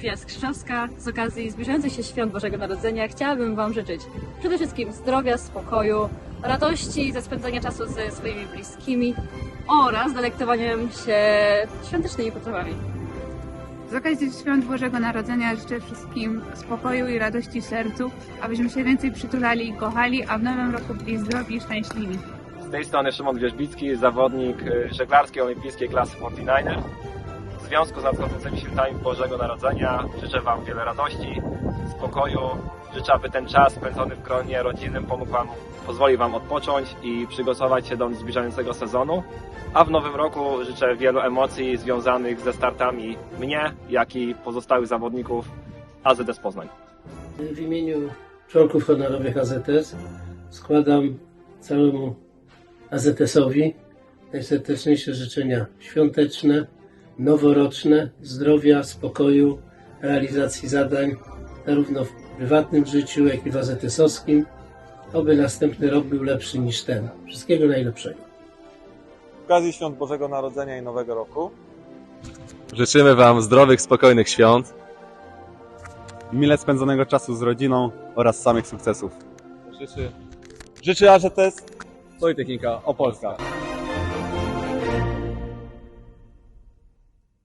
Zofia Skrzyżowska. Z okazji zbliżających się świąt Bożego Narodzenia chciałabym Wam życzyć przede wszystkim zdrowia, spokoju, radości ze spędzania czasu ze swoimi bliskimi oraz delektowaniem się świątecznymi potrawami. Z okazji Świąt Bożego Narodzenia życzę wszystkim spokoju i radości w sercu, abyśmy się więcej przytulali i kochali, a w nowym roku byli zdrowi i szczęśliwi. Z tej strony Szymon Wierzbicki, zawodnik y, żeglarskiej olimpijskiej klasy 49er. Związku z nadchodzącymi świętami Bożego Narodzenia życzę Wam wiele radości, spokoju. Życzę, aby ten czas spędzony w gronie rodzinnym pomógł Wam, pozwoli Wam odpocząć i przygotować się do zbliżającego sezonu. A w nowym roku życzę wielu emocji związanych ze startami mnie, jak i pozostałych zawodników AZS Poznań. W imieniu członków honorowych AZS składam całemu AZS-owi najserdeczniejsze życzenia świąteczne, noworoczne, zdrowia, spokoju, realizacji zadań zarówno w prywatnym życiu, jak i w AZS-owskim. Oby następny rok był lepszy niż ten. Wszystkiego najlepszego. Z okazji Świąt Bożego Narodzenia i Nowego Roku Życzymy Wam zdrowych, spokojnych świąt. mile spędzonego czasu z rodziną oraz samych sukcesów. życzy, życzy AZS Politechnika Opolska.